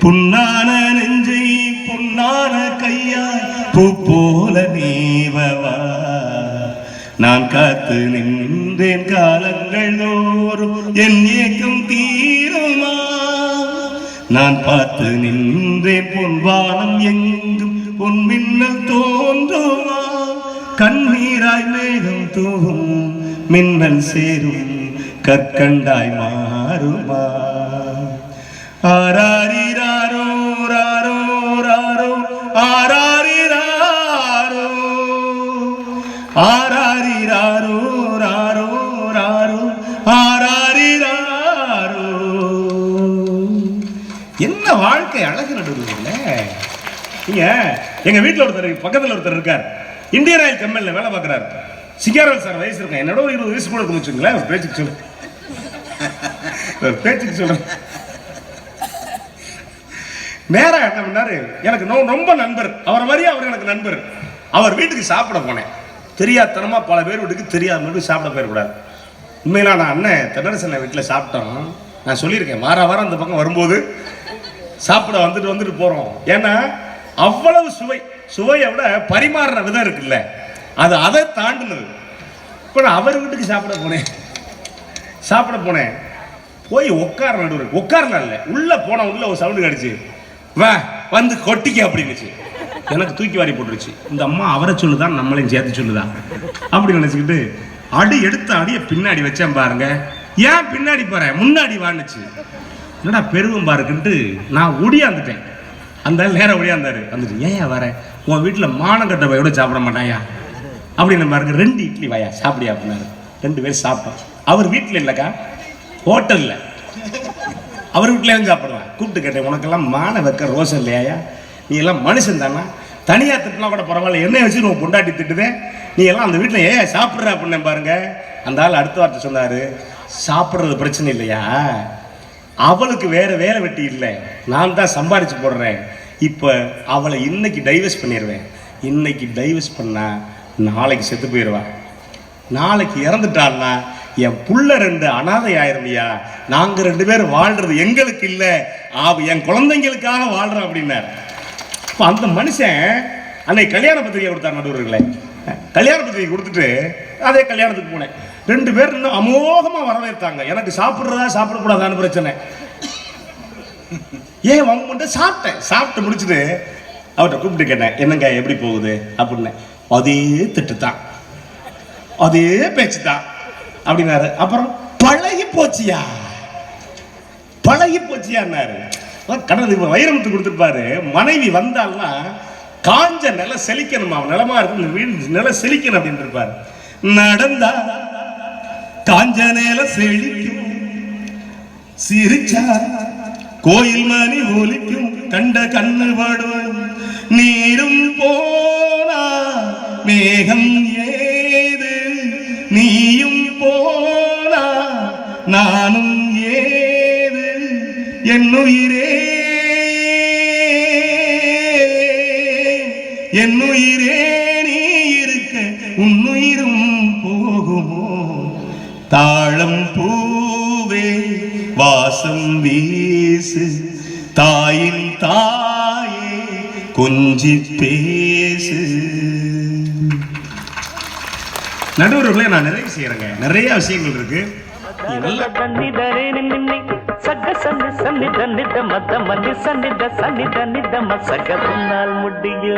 புண்ணான நெஞ்சை பொன்னான கையாய் பூ போல நீவவா. நான் காத்து நின்றேன் காலங்கள் தோறும் என் இயக்கம் தீருமா. நான் பார்த்து நின்றேன் பொன்வானம் எங்கும் பொன் மின்னல் தோன்றுமா. கண்ணீராய் மேகம் தூவும் மின்னல் சேரும் கற்கண்டாய் மாறுமா. ஆராரிராரோ ராரோ ராரோ ஆராரிராரோ. ஆராரிராரோ ராரோ ராரோ ஆராரிராரோ. என்ன வாழ்க்கை அழகு நடுவில் நீங்க எங்க வீட்டில் ஒருத்தர் பக்கத்தில் ஒருத்தர் இருக்கார். இந்தியன் ஆயில் கம்பெனியில் வேலை பார்க்குறாரு. சிகாரல் சார் வயசு இருக்கேன் என்னோட ஒரு இருபது வயசு கூட இருக்குன்னு வச்சுங்களேன் பேச்சுக்கு சொல்லு பேச்சுக்கு சொல்றேன் நேராக என்ன பண்ணாரு? எனக்கு ரொம்ப நண்பர். அவர் மாதிரியே அவர் எனக்கு நண்பர். அவர் வீட்டுக்கு சாப்பிட போனேன். தெரியாதனமாக பல பேர் வீட்டுக்கு தெரியாத மட்டும் சாப்பிட போயிடக்கூடாது. உண்மையில நான் அண்ணன் தென்னரசன் வீட்டில் சாப்பிட்டோம். நான் சொல்லியிருக்கேன். வார வாரம் அந்த பக்கம் வரும்போது சாப்பிட வந்துட்டு வந்துட்டு போகிறோம் ஏன்னா அவ்வளவு சுவை. சுவையை விட பரிமாறுற விதம் இருக்குல்ல. அது அதை தாண்டினது. இப்போ நான் அவர் வீட்டுக்கு சாப்பிட போனேன். சாப்பிட போனேன். போய் உட்கார நடுவர் உட்காரலாம் இல்லை. உள்ளே போன உள்ள ஒரு சவுண்டு கிடச்சி. வா வந்து கொட்டிக்க அப்படின்னுச்சு. எனக்கு தூக்கி வாரி போட்டுருச்சு. இந்த அம்மா அவரை சொல்லுதான் நம்மளையும் சேர்த்து சொல்லுதான் அப்படி நினைச்சுக்கிட்டு அடி எடுத்த அடியை பின்னாடி வச்சேன் பாருங்க. ஏன் பின்னாடி போறேன் முன்னாடி வான்னுச்சு. என்னடா பெருவும் பாருக்குன்ட்டு நான் ஒடியாந்துட்டேன். அந்த நேரம் ஒடியாந்தாரு. வந்துட்டு ஏன் வரேன் உன் வீட்டில் மானம் கட்ட பையோட சாப்பிட மாட்டாயா? அப்படின்னு பாருங்க ரெண்டு இட்லி வாயா சாப்பிடியா? அப்படின்னாரு. ரெண்டு பேரும் சாப்பிட்டோம். அவர் வீட்டில் இல்லைக்கா ஹோட்டலில். அவர் வீட்டிலேயும் சாப்பிடுவேன்? கூப்பிட்டு கேட்டேன் உனக்கெல்லாம் மான வைக்க ரோசம் இல்லையா நீ எல்லாம் மனுஷன் தானா? தனியாக திட்டினா கூட பரவாயில்ல என்னை வச்சு உன் பொண்டாட்டி திட்டுதேன் நீ எல்லாம் அந்த வீட்டில் ஏன் சாப்பிட்ற அப்படின்னு பாருங்க? அந்த ஆள் அடுத்த வார்த்தை சொன்னார் சாப்பிட்றது பிரச்சனை இல்லையா? அவளுக்கு வேற வேலை வெட்டி இல்லை. நான் தான் சம்பாதிச்சு போடுறேன். இப்போ அவளை இன்னைக்கு டைவர்ஸ் பண்ணிடுவேன் இன்னைக்கு டைவர்ஸ் பண்ணால் நாளைக்கு செத்து போயிடுவா நாளைக்கு இறந்துட்டான்னா என் புள்ள ரெண்டு அனாதை ஆயிருமையா நாங்கள் ரெண்டு பேரும் வாழ்றது எங்களுக்கு இல்லை. அவ என் குழந்தைங்களுக்காக வாழ்கிறோம் அப்படின்னார். இப்போ அந்த மனுஷன் அன்னைக்கு கல்யாண பத்திரிகை கொடுத்தார் நடுவர்களே. கல்யாண பத்திரிகை கொடுத்துட்டு அதே கல்யாணத்துக்கு போனேன். ரெண்டு பேர் இன்னும் அமோகமாக வரவேற்றாங்க. எனக்கு சாப்பிட்றதா சாப்பிடக்கூடாதான்னு பிரச்சனை. ஏன் வம்புன்ட்டு சாப்பிட்டேன். சாப்பிட்டு முடிச்சுட்டு அவர்கிட்ட கூப்பிட்டு கேட்டேன் என்னங்க எப்படி போகுது? அப்படின்னு. அதே திட்டு தான் அதே பேச்சு தான் அப்படின்னாரு. அப்புறம் பழகி போச்சியா? பழகி போச்சியான்னாரு. கடவுள் வைரமுத்து கொடுத்துருப்பாரு. மனைவி வந்தால்னா காஞ்ச நில செழிக்கணுமா? அவன் நிலமா இருக்கு இந்த வீடு நில செழிக்கணும் அப்படின்னு இருப்பாரு நடந்தா காஞ்ச நில செழிக்கும் சிரிச்சா கோயில் மணி ஒலிக்கும் கண்ட கண்ணு பாடும் நீரும் போனா மேகம் நானும் ஏது என்னுயிரே? என்னுயிரே நீ இருக்க உன்னுயிரும் போகுமோ? தாழம் பூவே வாசம் வீசு தாயின் தாயே கொஞ்சி பேசு. நடுவர்களே நான் நிறைய செய்யறேங்க நிறைய விஷயங்கள் இருக்கு. ಕಲ್ಲ ಬಂದಿದರೆ ನಿನ್ನೆ ಸಗ್ಗ ಸನ್ನಿ ಸನ್ನಿಧ ನಿಧ ಮದ ಮನಿ ಸನ್ನಿಧ ಸನ್ನಿಧ ನಿಧ ಮಸಗ ಮುಡ್ಡಿಯು